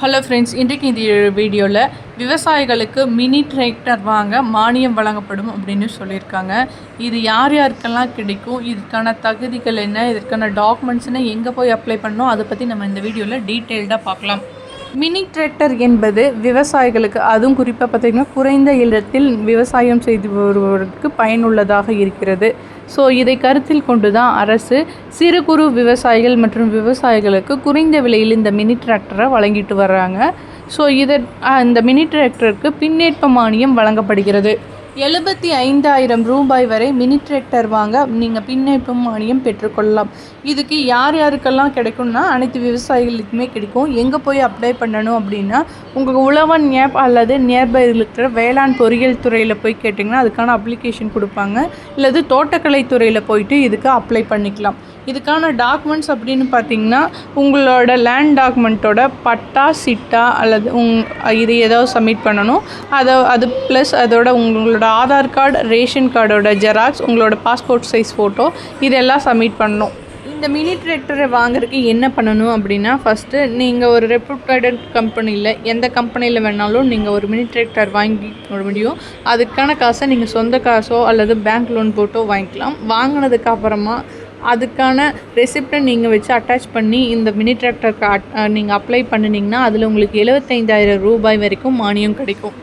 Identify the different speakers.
Speaker 1: Hello friends இன்றைக்கு இந்த வீடியோவில் விவசாயிகளுக்கு மினி டிராக்டர் வாங்க மானியம் வழங்கப்படும் அப்படின்னு சொல்லியிருக்காங்க. இது யார் யாருக்கெல்லாம் கிடைக்கும்? இதுக்கான தகுதிகள் என்ன? இதற்கான டாக்குமெண்ட்ஸ்னு எங்கே போய் அப்ளை பண்ணணும்? அதை பற்றி நம்ம இந்த வீடியோவில் டீட்டெயில்டாக பார்க்கலாம். மினி டிராக்டர் என்பது விவசாயிகளுக்கு அதுவும் குறிப்பாக பார்த்திங்கன்னா குறைந்த இடத்தில் விவசாயம் செய்து வருவதற்கு பயனுள்ளதாக இருக்கிறது. ஸோ இதை கருத்தில் கொண்டு தான் அரசு சிறு குறு விவசாயிகள் மற்றும் விவசாயிகளுக்கு குறைந்த விலையில் இந்த மினி டிராக்டரை வழங்கிட்டு வர்றாங்க. ஸோ இதை இந்த மினி டிராக்டருக்கு பின்னேற்ப மானியம் வழங்கப்படுகிறது. எழுபத்தி ஐந்தாயிரம் ரூபாய் வரை மினி டிராக்டர் வாங்க நீங்கள் பின்னிப்பு மானியம் பெற்றுக்கொள்ளலாம். இதுக்கு யார் யாருக்கெல்லாம் கிடைக்கும்னா அனைத்து விவசாயிகளுக்குமே கிடைக்கும். எங்கே போய் அப்ளை பண்ணணும் அப்படின்னா உங்கள் உழவன் ஆப் அல்லது நியர்பை இருக்கிற வேளாண் பொறியியல் துறையில் போய் கேட்டிங்கன்னா அதுக்கான அப்ளிகேஷன் கொடுப்பாங்க. இல்லது தோட்டக்கலை துறையில் போயிட்டு இதுக்கு அப்ளை பண்ணிக்கலாம். இதுக்கான டாக்குமெண்ட்ஸ் அப்படின்னு பார்த்தீங்கன்னா உங்களோட லேண்ட் டாக்குமெண்ட்டோட பட்டா சிட்டா அல்லது உங் இது ஏதாவது சப்மிட் பண்ணணும். அதை அது ப்ளஸ் அதோட உங்களோட ஆதார் கார்டு ரேஷன் கார்டோட ஜெராக்ஸ் உங்களோட பாஸ்போர்ட் சைஸ் ஃபோட்டோ இதெல்லாம் சப்மிட் பண்ணணும். இந்த மினி டிராக்டரை வாங்குறதுக்கு என்ன பண்ணணும் அப்படின்னா ஃபஸ்ட்டு நீங்கள் ஒரு ரெப்யூட்டட் கம்பெனியில் எந்த கம்பெனியில் வேணாலும் நீங்கள் ஒரு மினி டிராக்டர் வாங்கி முடியும். அதுக்கான காசை நீங்கள் சொந்த காசோ அல்லது பேங்க் லோன் போட்டோ வாங்கிக்கலாம். வாங்கினதுக்கு அப்புறமா அதுக்கான ரெசிப்டை நீங்கள் வச்சு அட்டாச் பண்ணி இந்த மினி டிராக்டருக்கு நீங்கள் அப்ளை பண்ணினீங்கன்னா அதில் உங்களுக்கு எழுபத்தைந்தாயிரம் ரூபாய் வரைக்கும் மானியம் கிடைக்கும்.